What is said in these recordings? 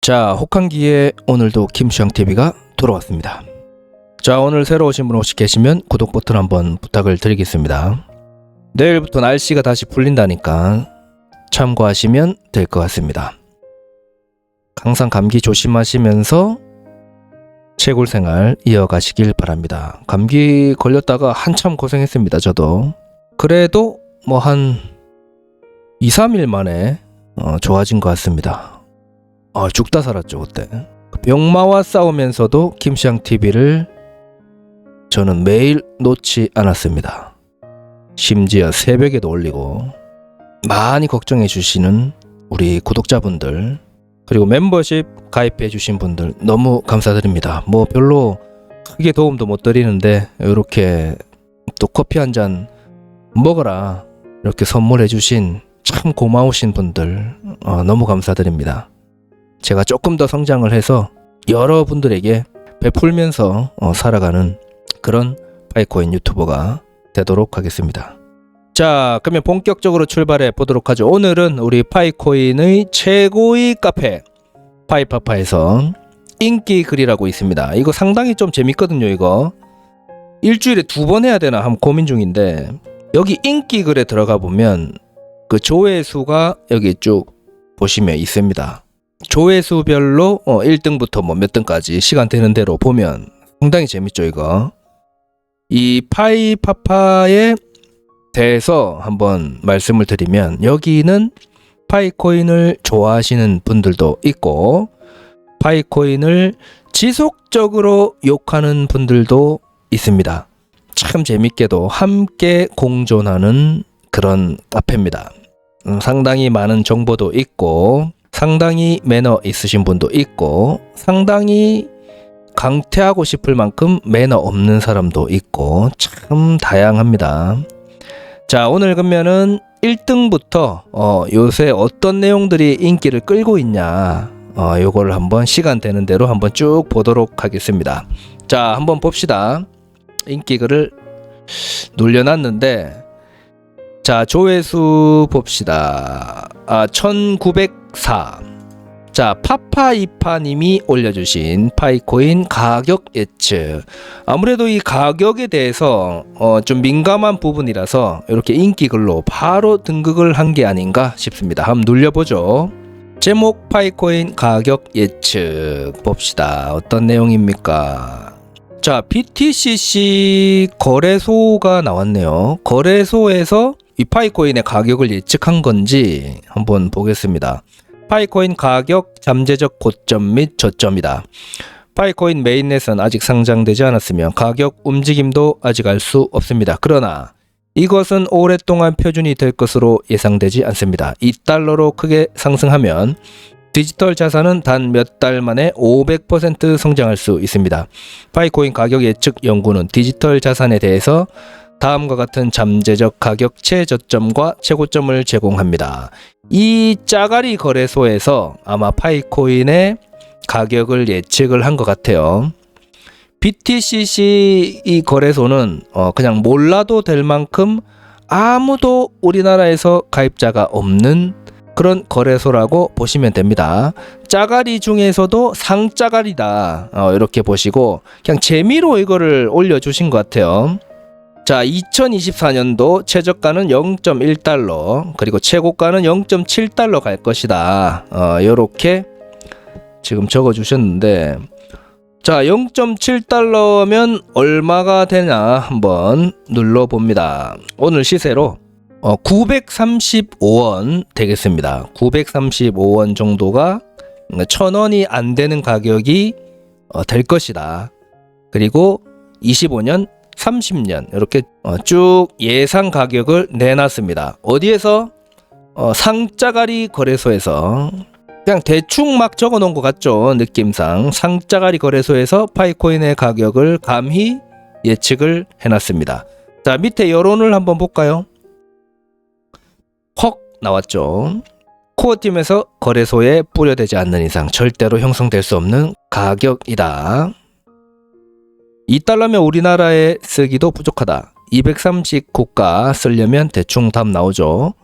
자, 혹한기에 오늘도 김수영TV가 돌아왔습니다. 자, 오늘 새로 오신 분 혹시 계시면 구독 버튼 한번 부탁을 드리겠습니다. 내일부터 날씨가 다시 풀린다니까 참고하시면 될 것 같습니다. 항상 감기 조심하시면서 채굴 생활 이어가시길 바랍니다. 감기 걸렸다가 한참 고생했습니다, 저도. 그래도 뭐 한 2, 3일 만에 어, 좋아진 것 같습니다. 아, 죽다 살았죠, 그때. 병마와 싸우면서도 김시ang TV를 저는 매일 놓지 않았습니다. 심지어 새벽에도 올리고 많이 걱정해 주시는 우리 구독자분들 그리고 멤버십 가입해 주신 분들 너무 감사드립니다. 뭐 별로 크게 도움도 못 드리는데 이렇게 또 커피 한 잔 먹어라 이렇게 선물해 주신 참 고마우신 분들 어, 너무 감사드립니다. 제가 조금 더 성장을 해서 여러분들에게 베풀면서 어, 살아가는 그런 파이코인 유튜버가 되도록 하겠습니다. 자, 그러면 본격적으로 출발해 보도록 하죠. 오늘은 우리 파이코인의 최고의 카페 파이파파에서 인기 글이라고 있습니다. 이거 상당히 좀 재밌거든요, 이거. 일주일에 두 번 해야 되나 한번 고민 중인데 여기 인기 글에 들어가 보면 그 조회수가 여기 쭉 보시면 있습니다. 조회수별로 어, 1등부터 뭐 몇 등까지 시간 되는 대로 보면 상당히 재밌죠, 이거. 이 파이파파에 대해서 한번 말씀을 드리면 여기는 파이코인을 좋아하시는 분들도 있고 파이코인을 지속적으로 욕하는 분들도 있습니다. 참 재밌게도 함께 공존하는 그런 카페입니다. 음, 상당히 많은 정보도 있고 상당히 매너 있으신 분도 있고 상당히 강퇴하고 싶을 만큼 매너 없는 사람도 있고 참 다양합니다. 자, 오늘 그러면은 1등부터 어, 요새 어떤 내용들이 인기를 끌고 있냐, 어, 요걸 한번 시간 되는 대로 한번 쭉 보도록 하겠습니다. 자, 한번 봅시다. 인기 글을 놀려놨는데, 자, 조회수 봅시다. 아, 1904. 자, 파파이파님이 올려주신 파이코인 가격 예측. 아무래도 이 가격에 대해서 어, 좀 민감한 부분이라서 이렇게 인기 글로 바로 등극을 한 게 아닌가 싶습니다. 한번 눌려보죠. 제목 파이코인 가격 예측 봅시다. 어떤 내용입니까? 자, BTCC 거래소가 나왔네요. 거래소에서 이 파이코인의 가격을 예측한 건지 한번 보겠습니다. 파이코인 가격 잠재적 고점 및 저점이다. 파이코인 메인넷은 아직 상장되지 않았으며 가격 움직임도 아직 알 수 없습니다. 그러나 이것은 오랫동안 표준이 될 것으로 예상되지 않습니다. 2달러로 크게 상승하면 디지털 자산은 단 몇 달 만에 500% 성장할 수 있습니다. 파이코인 가격 예측 연구는 디지털 자산에 대해서 다음과 같은 잠재적 가격 최저점과 최고점을 제공합니다. 이 짜가리 거래소에서 아마 파이코인의 가격을 예측을 한 것 같아요. BTCC 이 거래소는 어 그냥 몰라도 될 만큼 아무도 우리나라에서 가입자가 없는 그런 거래소라고 보시면 됩니다. 짜가리 중에서도 상짜가리다 어 이렇게 보시고 그냥 재미로 이거를 올려주신 것 같아요. 자, 2024년도 최저가는 0.1달러, 그리고 최고가는 0.7달러 갈 것이다. 어, 요렇게 지금 적어 주셨는데, 자, 0.7달러면 얼마가 되냐 한번 눌러 봅니다. 오늘 시세로 어, 935원 되겠습니다. 935원 정도가 1000원이 안 되는 가격이 어, 될 것이다. 그리고 25년 30년 이렇게 어, 쭉 예상 가격을 내놨습니다. 어디에서 어, 상짜가리 거래소에서 그냥 대충 막 적어 놓은 것 같죠 느낌상 상짜가리 거래소에서 파이코인의 가격을 감히 예측을 해놨습니다. 자 밑에 여론을 한번 볼까요? 헉 나왔죠. 코어팀에서 거래소에 뿌려대지 않는 이상 절대로 형성될 수 없는 가격이다. 2달러면 우리나라에 쓰기도 부족하다. 230 국가 쓰려면 대충 답 나오죠.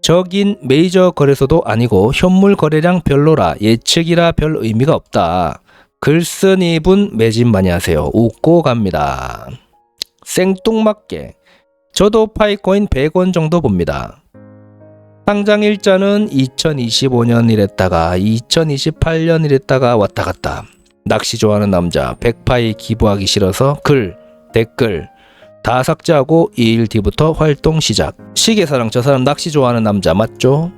적인 메이저 거래소도 아니고 현물 거래량 별로라 예측이라 별 의미가 없다. 글쓴 이 분 매진 많이 하세요. 웃고 갑니다. 생뚱맞게. 저도 파이코인 100원 정도 봅니다. 상장 일자는 2025년 이랬다가 2028년 이랬다가 왔다 갔다. 낚시 좋아하는 남자 100파이 기부하기 싫어서 글, 댓글 다 삭제하고 2일 뒤부터 활동 시작. 시계사랑 저 사람 낚시 좋아하는 남자 맞죠?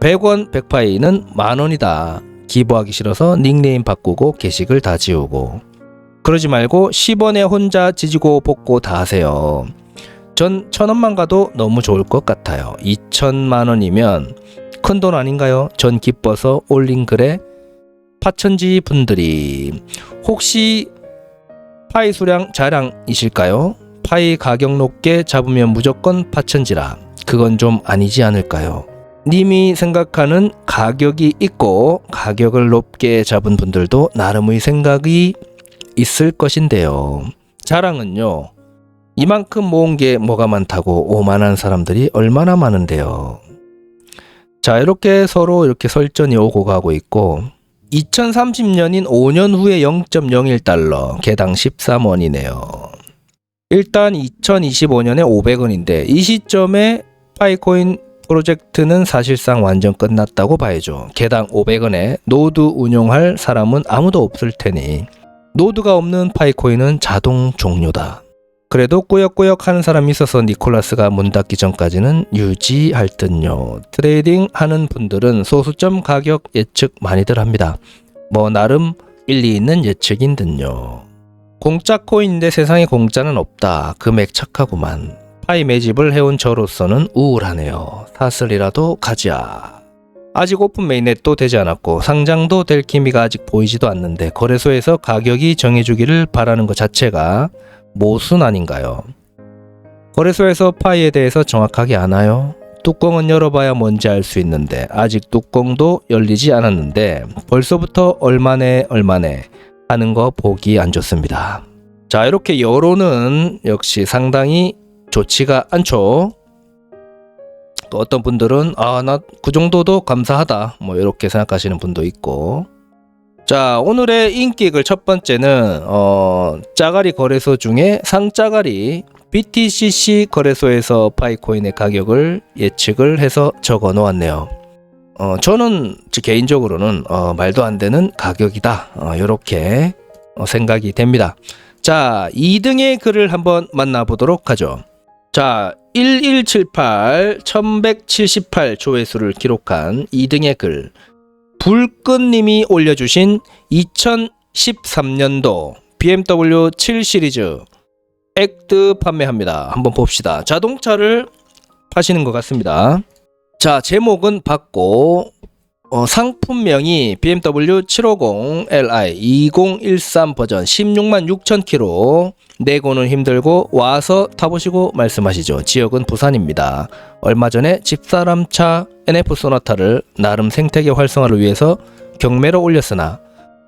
100원 100파이는 만원이다. 기부하기 싫어서 닉네임 바꾸고 게시글 다 지우고. 그러지 말고 10원에 혼자 지지고 볶고 다 하세요. 전 천원만 가도 너무 좋을 것 같아요. 2천만 원이면 큰 돈 아닌가요? 전 기뻐서 올린 글에 파천지 분들이 혹시 파이 수량 자랑이실까요? 파이 가격 높게 잡으면 무조건 파천지라 그건 좀 아니지 않을까요? 님이 생각하는 가격이 있고 가격을 높게 잡은 분들도 나름의 생각이 있을 것인데요. 자랑은요. 이만큼 모은 게 뭐가 많다고 오만한 사람들이 얼마나 많은데요. 자, 이렇게 서로 이렇게 설전이 오고 가고 있고 2030년인 5년 후에 0.01달러, 개당 13원이네요. 일단 2025년에 500원인데 이 시점에 파이코인 프로젝트는 사실상 완전 끝났다고 봐야죠. 개당 500원에 노드 운용할 사람은 아무도 없을 테니 노드가 없는 파이코인은 자동 종료다. 그래도 꾸역꾸역 하는 사람이 있어서 니콜라스가 문 닫기 전까지는 유지할 듯요. 트레이딩 하는 분들은 소수점 가격 예측 많이들 합니다. 뭐 나름 일리 있는 예측인 듯요. 공짜 코인인데 세상에 공짜는 없다. 금액 착하구만. 파이 매집을 해온 저로서는 우울하네요. 사슬이라도 가자. 아직 오픈 메인넷도 되지 않았고 상장도 될 기미가 아직 보이지도 않는데 거래소에서 가격이 정해주기를 바라는 것 자체가 모순 아닌가요? 거래소에서 파이에 대해서 정확하게 아나요? 뚜껑은 열어봐야 뭔지 알 수 있는데 아직 뚜껑도 열리지 않았는데 벌써부터 얼마네 얼마네 하는 거 보기 안 좋습니다. 자 이렇게 여론은 역시 상당히 좋지가 않죠. 또 어떤 분들은 아 나 그 정도도 감사하다 뭐 이렇게 생각하시는 분도 있고 자 오늘의 인기글 첫 번째는 어 짜가리 거래소 중에 상짜가리 BTCC 거래소에서 파이코인의 가격을 예측을 해서 적어 놓았네요. 어 저는 제 개인적으로는 어 말도 안 되는 가격이다 어 이렇게 어 생각이 됩니다. 자 2등의 글을 한번 만나보도록 하죠. 자 1178 1178 조회수를 기록한 2등의 글 불끈님이 올려주신 2013년도 BMW 7 시리즈 액드 판매합니다. 한번 봅시다. 자동차를 파시는 것 같습니다. 자 제목은 받고 어, 상품명이 BMW 750 Li 2013 버전 16만 6천 킬로 내고는 힘들고 와서 타보시고 말씀하시죠. 지역은 부산입니다. 얼마 전에 집사람 차 NF 소나타를 나름 생태계 활성화를 위해서 경매로 올렸으나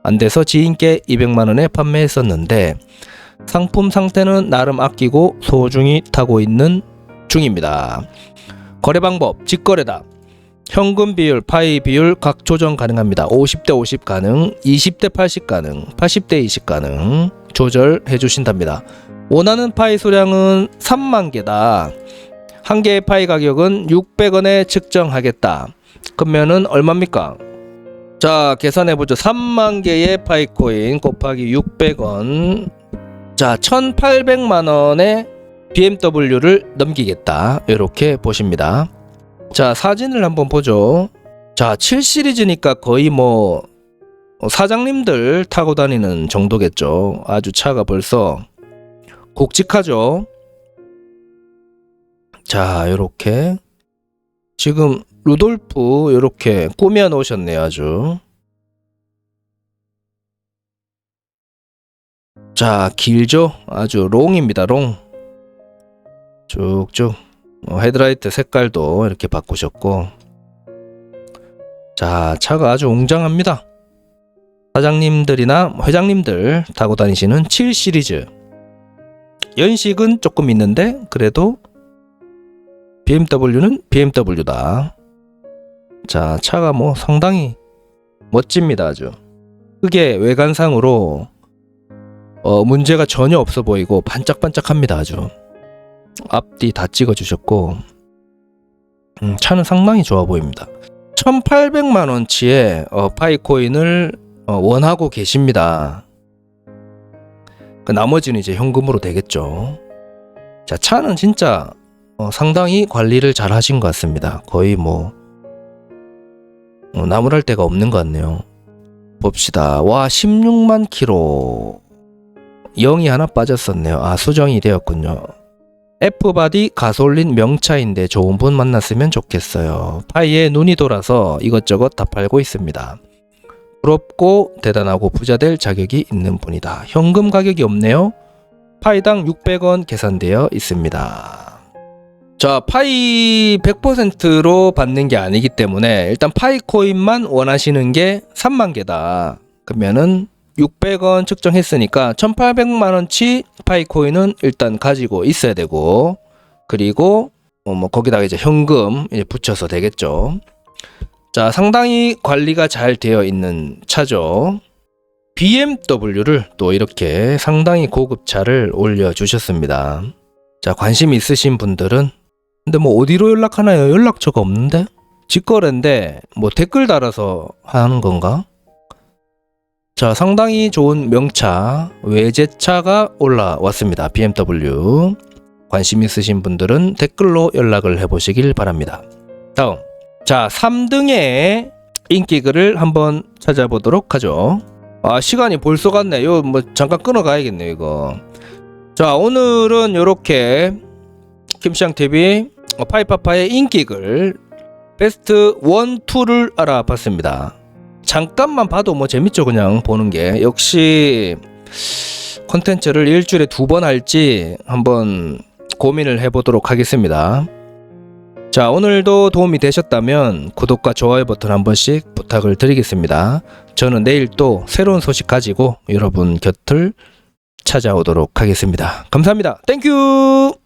안 돼서 지인께 200만 원에 판매했었는데 상품 상태는 나름 아끼고 소중히 타고 있는 중입니다. 거래 방법 직거래다. 현금 비율, 파이 비율 각 조정 가능합니다. 50대 50 가능, 20대 80 가능, 80대 20 가능 조절해 주신답니다. 원하는 파이 수량은 3만 개다. 한 개의 파이 가격은 600원에 측정하겠다. 그러면은 얼마입니까? 자, 계산해 보죠. 3만 개의 파이 코인 곱하기 600원. 자, 1,800만 원에 BMW를 넘기겠다. 이렇게 보십니다. 자, 사진을 한번 보죠. 자, 7 시리즈니까 거의 뭐 사장님들 타고 다니는 정도겠죠. 아주 차가 벌써 굵직하죠. 자, 요렇게 지금 루돌프 요렇게 꾸며 놓으셨네요, 아주. 자, 길죠? 아주 롱입니다, 롱. 쭉쭉. 어, 헤드라이트 색깔도 이렇게 바꾸셨고. 자, 차가 아주 웅장합니다. 사장님들이나 회장님들 타고 다니시는 7 시리즈. 연식은 조금 있는데 그래도 BMW는 BMW다. 자, 차가 뭐 상당히 멋집니다, 아주. 크게 외관상으로 어, 문제가 전혀 없어 보이고 반짝반짝합니다, 아주. 앞뒤 다 찍어 주셨고 음, 차는 상당히 좋아 보입니다. 1,800만 원치의 어, 파이코인을 어, 원하고 계십니다. 그 나머지는 이제 현금으로 되겠죠. 자, 차는 진짜 어, 상당히 관리를 잘 하신 것 같습니다. 거의 뭐 어, 나무랄 데가 없는 것 같네요. 봅시다. 와, 16만 킬로. 0이 하나 빠졌었네요. 아, 수정이 되었군요. F바디 가솔린 명차인데 좋은 분 만났으면 좋겠어요. 파이에 눈이 돌아서 이것저것 다 팔고 있습니다. 부럽고 대단하고 부자 될 자격이 있는 분이다. 현금 가격이 없네요. 파이당 600원 계산되어 있습니다. 자, 파이 100%로 받는 게 아니기 때문에 일단 파이 코인만 원하시는 게 3만 개다. 그러면은 600원 측정했으니까 1800만 원치 파이 코인은 일단 가지고 있어야 되고 그리고 어, 뭐 거기다가 이제 현금 이제 붙여서 되겠죠. 자, 상당히 관리가 잘 되어 있는 차죠. BMW를 또 이렇게 상당히 고급 차를 올려 주셨습니다. 자, 관심 있으신 분들은 근데 뭐 어디로 연락하나요? 연락처가 없는데? 직거래인데 뭐 댓글 달아서 하는 건가? 자, 상당히 좋은 명차 외제차가 올라왔습니다. BMW. 관심 있으신 분들은 댓글로 연락을 해보시길 바랍니다. 다음. 자, 3등의 인기글을 한번 찾아보도록 하죠. 아, 시간이 벌써 갔네. 요, 뭐, 잠깐 끊어가야겠네, 이거. 자, 오늘은 요렇게, 김시장TV, 어, 파이파파의 인기글, 베스트 1, 2를 알아봤습니다. 잠깐만 봐도 뭐 재밌죠, 그냥 보는 게. 역시, 콘텐츠를 일주일에 두 번 할지 한번 고민을 해보도록 하겠습니다. 자, 오늘도 도움이 되셨다면 구독과 좋아요 버튼 한 번씩 부탁을 드리겠습니다. 저는 내일 또 새로운 소식 가지고 여러분 곁을 찾아오도록 하겠습니다. 감사합니다. 땡큐!